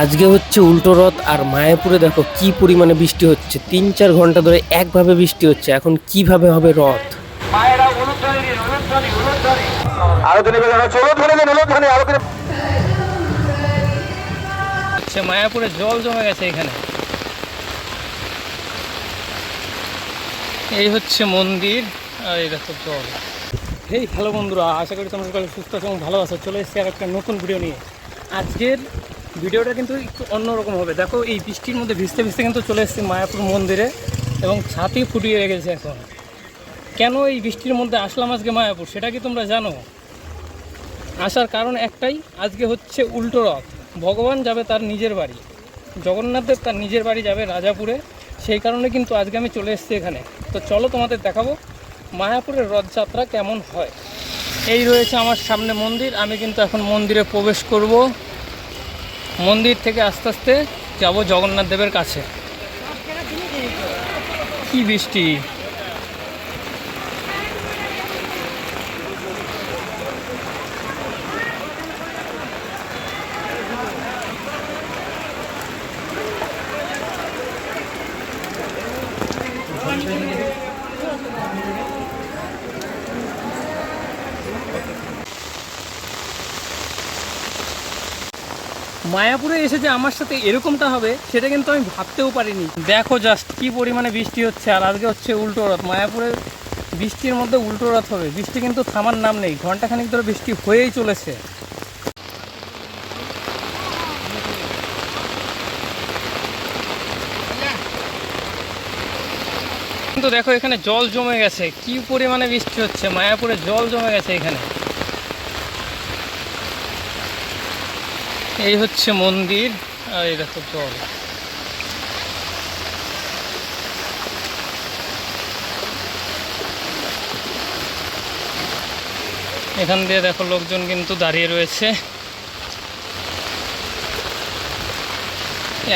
আজকে হচ্ছে উল্টো রথ আর মায়াপুরে দেখো কি পরিমাণে বৃষ্টি হচ্ছে। তিন চার ঘণ্টা ধরে একভাবে বৃষ্টি হচ্ছে। এখন কীভাবে হবে রথ? সে মায়াপুরে জল জমে গেছে এখানে। এই হচ্ছে মন্দির আর এই দেখো জল। এই হ্যালো বন্ধুরা আশা করি তোমরা সকলে সুস্থ আছো এবং ভালো আছো। চলে এসেছি আর একটা নতুন ভিডিও নিয়ে। আজকের ভিডিওটা কিন্তু একটু অন্যরকম হবে। দেখো, এই বৃষ্টির মধ্যে ভিজতে ভিজতে কিন্তু চলে এসেছি মায়াপুর মন্দিরে এবং ছাতি ফুটিয়ে রেখেছে এখন। কেন এই বৃষ্টির মধ্যে আসলাম আজকে মায়াপুর, সেটা কি তোমরা জানো? আসার কারণ একটাই, আজকে হচ্ছে উল্টো রথ। ভগবান যাবে তার নিজের বাড়ি। জগন্নাথদেব তার নিজের বাড়ি যাবে রাজাপুরে। সেই কারণে কিন্তু আজকে আমি চলে এসেছি এখানে। তো চলো তোমাদের দেখাবো মায়াপুরের রথযাত্রা কেমন হয়। এই রয়েছে আমার সামনে মন্দির, আমি কিন্তু এখন মন্দিরে প্রবেশ করব। মন্দির থেকে আস্তে আস্তে যাব জগন্নাথ দেবের কাছে। কি বৃষ্টি মায়াপুরে এসে যে আমার সাথে এরকমটা হবে, সেটা কিন্তু আমি ভাবতেও পারিনি। দেখো জাস্ট কি পরিমাণে বৃষ্টি হচ্ছে, আর আজকে হচ্ছে উল্টো রথ। মায়াপুরে বৃষ্টির মধ্যে উল্টো রথ হবে। বৃষ্টি কিন্তু থামার নাম নেই ঘন্টাখানিক ধরে বৃষ্টি হয়েই চলেছে। কিন্তু দেখো এখানে জল জমে গেছে, কি পরিমাণে বৃষ্টি হচ্ছে? মায়াপুরে জল জমে গেছে এখানে। এই হচ্ছে মন্দির, আর এই দেখো জল। এখান দিয়ে দেখো লোকজন কিন্তু দাঁড়িয়ে রয়েছে।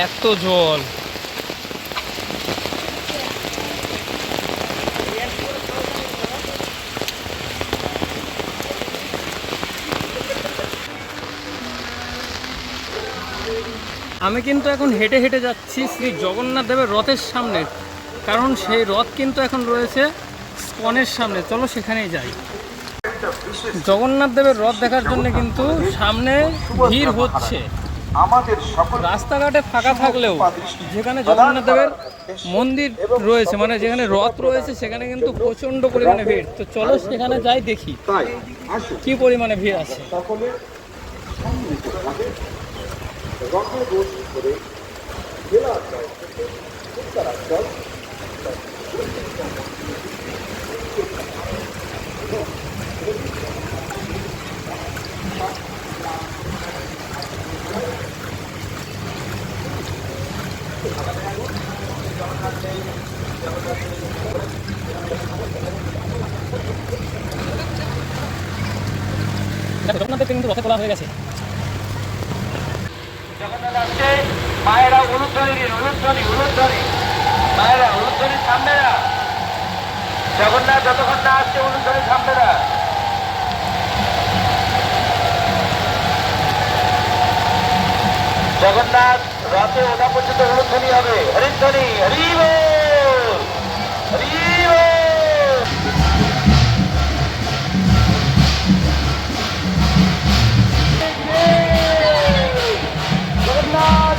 এত জল। আমি কিন্তু এখন হেঁটে হেঁটে যাচ্ছি শ্রী জগন্নাথ দেবের রথের সামনে। কারণ সেই রথ কিন্তু এখন রয়েছে স্কনের সামনে। চলো সেখানেই যাই। জগন্নাথ দেবের রথ দেখার জন্য কিন্তু সামনে ভিড় হচ্ছে। রাস্তাঘাটে ফাঁকা থাকলেও যেখানে জগন্নাথ দেবের মন্দির রয়েছে মানে যেখানে রথ রয়েছে, সেখানে কিন্তু প্রচণ্ড পরিমাণে ভিড়। তো চলো সেখানে যাই দেখি। কি পরিমাণে ভিড় আছে? সম্মিলিতভাবে করে জেলা জল থেকে উত্তরাঞ্চল দেখো জগন্নাথ কিন্তু রথে তোলা হয়ে গেছে জগন্নাথ আসছে মায়েরা উলুধ্বনি দিন উলুধ্বনি উলুধ্বনি মায়েরা উলুধ্বনি সামনে না জগন্নাথ যতক্ষণ না আসছে উলুধ্বনি সামনে না জগন্নাথ ওঠা পর্যন্ত উলুধ্বনি হবে হরিধ্বনি হরি হরি জগন্নাথ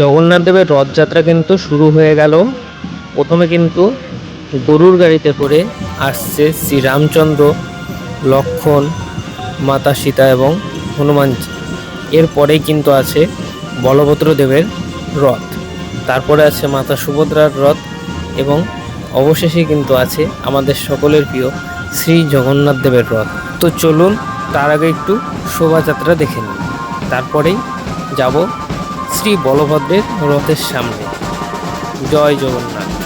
জগন্নাথ দেবের রথযাত্রা কিন্তু শুরু হয়ে গেল। প্রথমে কিন্তু গরুর গাড়িতে করে আসছে শ্রীরামচন্দ্র, লক্ষণ, মাতা সীতা এবং হনুমানজি। এরপরেই কিন্তু আছে বলভদ্র দেবের রথ। তারপরে আছে মাতা সুভদ্রার রথ এবং অবশেষে কিন্তু আছে আমাদের সকলের প্রিয় শ্রী জগন্নাথ দেবের রথ। তো চলুন তার আগে একটু শোভাযাত্রা দেখে নিই। তারপরেই যাব শ্রী বলভদ্রের রথের সামনে। জয় জগন্নাথ।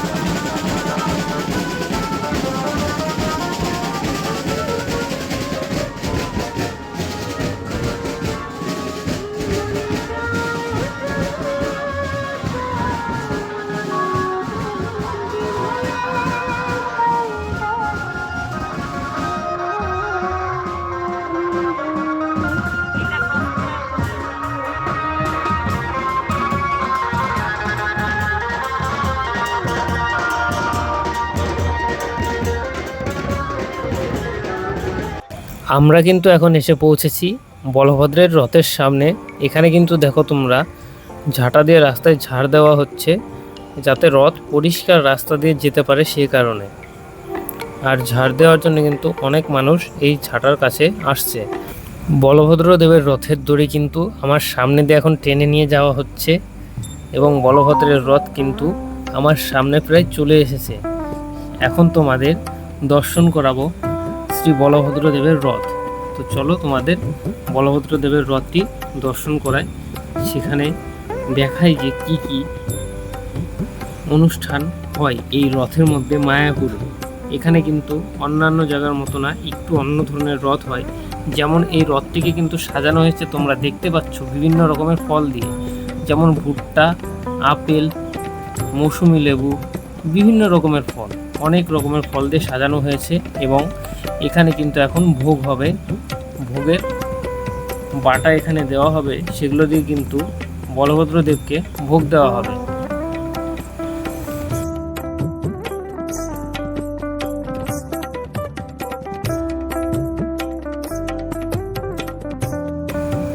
আমরা কিন্তু এখন এসে পৌঁছেছি বলভদ্রের রথের সামনে। এখানে কিন্তু দেখো তোমরা, ঝাঁটা দিয়ে রাস্তায় ঝাড় দেওয়া হচ্ছে যাতে রথ পরিষ্কার রাস্তা দিয়ে যেতে পারে সেই কারণে। আর ঝাড় দেওয়ার জন্য কিন্তু অনেক মানুষ এই ঝাঁটার কাছে আসছে। বলভদ্র দেবের রথের দড়ি কিন্তু আমার সামনে দিয়ে এখন টেনে নিয়ে যাওয়া হচ্ছে এবং বলভদ্রের রথ কিন্তু আমার সামনে প্রায় চলে এসেছে। এখন তোমাদের দর্শন করাবো শ্রী বলভদ্র দেবের রথ। তো চলো তোমাদের বলভদ্র দেবের রথটি দর্শন করায় সেখানে দেখাই যে কি কি অনুষ্ঠান হয় এই রথের মধ্যে মায়াপুরে। এখানে কিন্তু অন্যান্য জায়গার মতো না, একটু অন্য ধরনের রথ হয়। যেমন এই রথটিকে কিন্তু সাজানো হয়েছে তোমরা দেখতে পাচ্ছ বিভিন্ন রকমের ফল দিয়ে। যেমন ভুট্টা, আপেল, মৌসুমি লেবু, বিভিন্ন রকমের ফল। অনেক রকমের ফল দিয়ে সাজানো হয়েছে এবং এখানে কিন্তু এখন ভোগ হবে। ভোগের বাটা এখানে দেওয়া হবে। সেগুলো দিয়ে কিন্তু বলভদ্র দেবকে ভোগ দেওয়া হবে।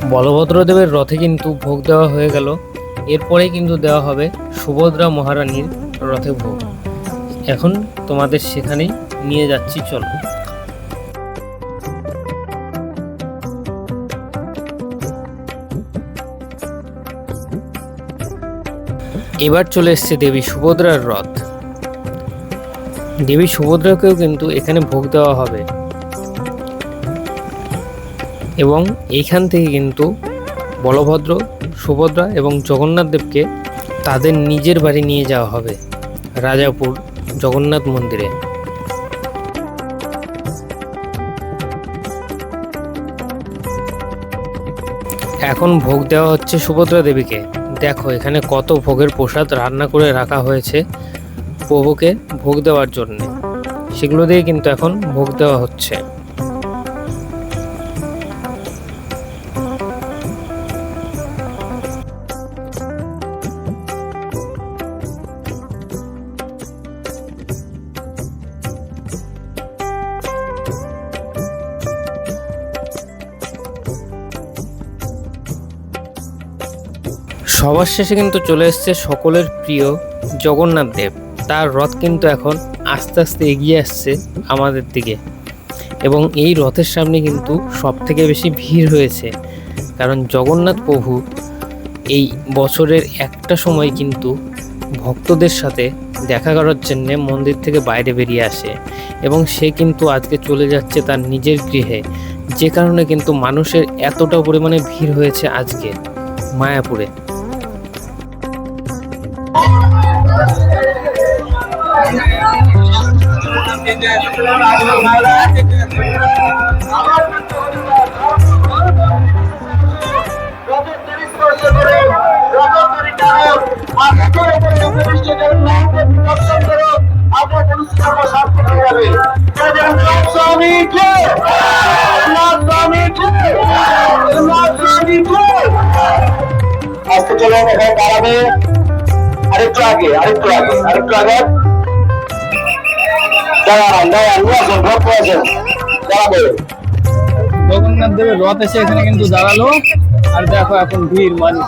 বলভদ্র দেবের রথে কিন্তু ভোগ দেওয়া হয়ে গেল। এরপরে কিন্তু দেওয়া হবে সুভদ্রা মহারানীর রথে ভোগ। এখন তোমাদের সেখানেই নিয়ে যাচ্ছি, চলো। এবার চলে এসছে দেবী সুভদ্রার রথ। দেবী সুভদ্রাকেও কিন্তু এখানে ভোগ দেওয়া হবে। এবং এইখান থেকে কিন্তু বলভদ্র, সুভদ্রা এবং জগন্নাথ দেবকে তাদের নিজের বাড়ি নিয়ে যাওয়া হবে রাজাপুর জগন্নাথ মন্দিরে। এখন ভোগ দেওয়া হচ্ছে সুভদ্রা দেবীকে। দেখো, এখানে কত ভোগের প্রসাদ রান্না করে রাখা হয়েছে প্রভুকে ভোগ দেওয়ার জন্য। সেগুলো দিয়ে কিন্তু এখন ভোগ দেওয়া হচ্ছে। সবার শেষে কিন্তু চলে এসছে সকলের প্রিয় জগন্নাথ দেব। তার রথ কিন্তু এখন আস্তে আস্তে এগিয়ে আসছে আমাদের দিকে। এবং এই রথের সামনে কিন্তু সব থেকে বেশি ভিড় হয়েছে। কারণ জগন্নাথ প্রভু এই বছরের একটা সময় কিন্তু ভক্তদের সাথে দেখা করার জন্য মন্দির থেকে বাইরে বেরিয়ে আসে। এবং সে কিন্তু আজকে চলে যাচ্ছে তার নিজের গৃহে। যে কারণে কিন্তু মানুষের এতটা পরিমাণে ভিড় হয়েছে আজকে মায়াপুরে। আজকে চলো দাঁড়াবে। আরেকটু আগে আরেকটু আগে আরেকটু আগে। জগন্নাথ দেবের রথ এসে এখানে কিন্তু দাঁড়াল। আর দেখো এখন ভিড় মানুষ।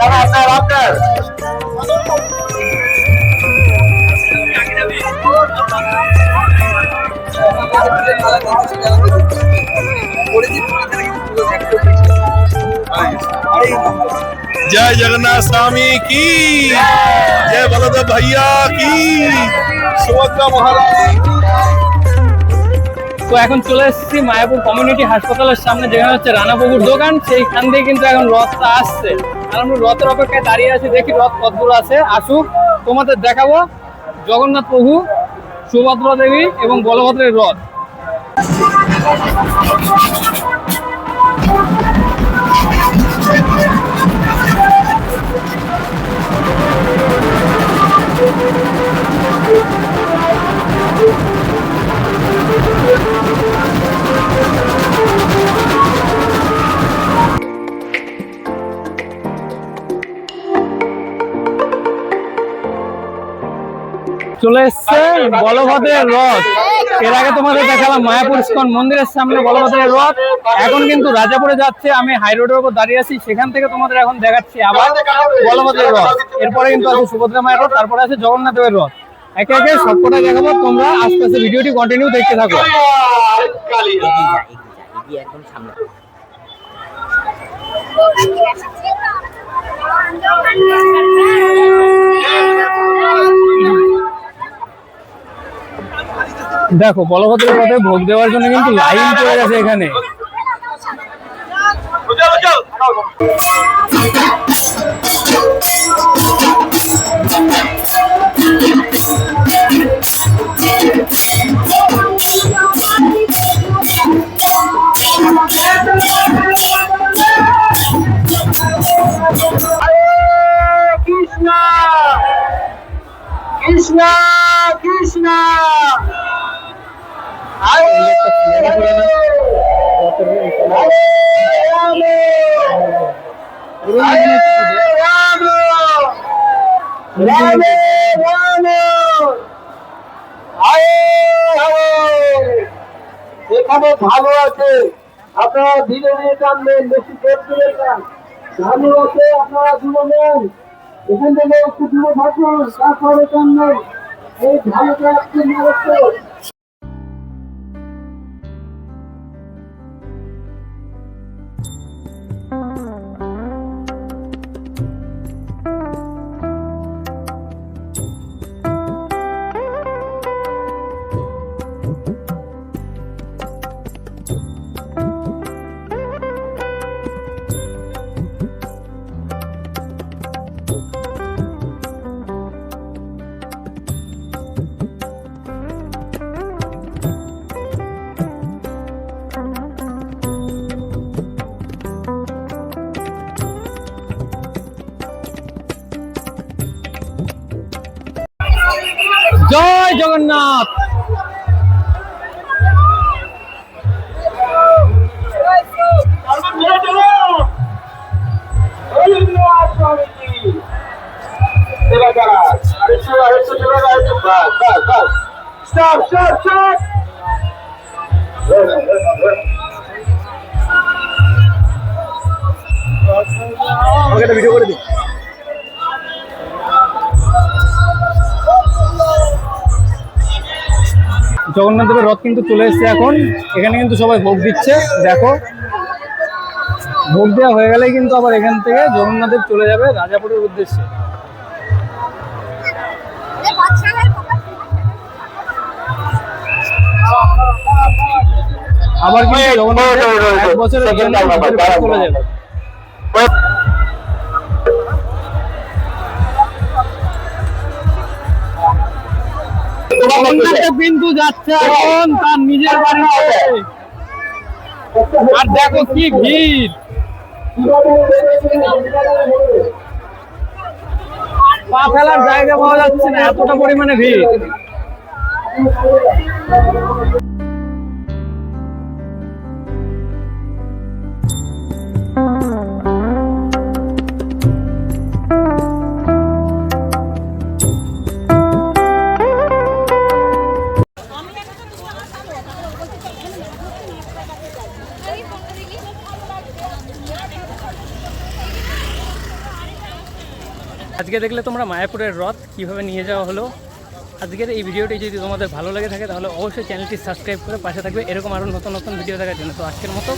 দাদা আপনার আপনার जय जगन्नाथ स्वामी की जय बलदेव भैया की सुभद्रा महाराज की তো এখন চলে এসেছি মায়াপুর কমিউনিটি হাসপাতালের সামনে যেখানে হচ্ছে রানাবাবুর দোকান সেইখান দিয়ে কিন্তু এখন রথটা আসছে আর আমরা রথের অপেক্ষায় দাঁড়িয়ে আছি, দেখি রথ কতদূর আছে। আসুক, তোমাদের দেখাবো জগন্নাথ প্রভু, সুভদ্রা দেবী এবং বলভদ্রের রথ। চলে এসছে বলভদ্রের রথ। এর আগে তোমাদের দেখালাম মায়াপুর ইস্কন মন্দিরের সামনে বলভদ্রের রথ। এখন কিন্তু রাজাপুরে যাচ্ছে, আমি হাই রোডের উপর দাঁড়িয়ে আছি, সেখান থেকে তোমাদের এখন দেখাচ্ছি আবার বলভদ্রের রথ। এরপরে কিন্তু আছে সুভদ্রা মায়ের রথ, তারপরে আছে জগন্নাথ দেবের রথ। একে একে সবকটা দেখাবো, তোমরা আস্তে আস্তে ভিডিওটি কন্টিনিউ দেখতে থাকো। এগিয়ে একদম সামনে দেখো বলভদ্রের রথে ভোগ দেওয়ার জন্য কিন্তু লাইন পড়ে গেছে এখানে। কৃষ্ণ! কৃষ্ণ কৃষ্ণ! এখানে ভালো আছে আপনারা ধীরে ধীরে টানবেন বেশি জোর না ভালো আছে আপনারা দূরে এখান থেকে একটু দূরে থাকুন তারপরে টানবেন এই ভালোটা একটু আমাকে ভিডিও করে জগন্নাথ দেবের রথ কিন্তু চলে এসেছে এখন। এখানে কিন্তু সবাই ভোগ দিচ্ছে, দেখো। ভোগ দেওয়া হয়ে গেলেই কিন্তু আবার এখান থেকে জগন্নাথের চলে যাবে রাজাপুরের উদ্দেশ্যে। আবার কিন্তু এক বছরের জন্য চলে যাবে। কিন্তু যাচ্ছে এখন তার নিজের বাড়িতে আর দেখো কি ভিড়। পা ফেলার জায়গা পাওয়া যাচ্ছে না এতটা পরিমাণে ভিড়। আজকে দেখলে তোমরা মায়াপুরের রথ কীভাবে নিয়ে যাওয়া হলো। আজকের এই ভিডিওটি যদি তোমাদের ভালো লাগে থাকে, তাহলে অবশ্যই চ্যানেলটি সাবস্ক্রাইব করে পাশে থাকবে। এরকম আরও নতুন নতুন ভিডিও দেখার জন্য। তো আজকের মতো.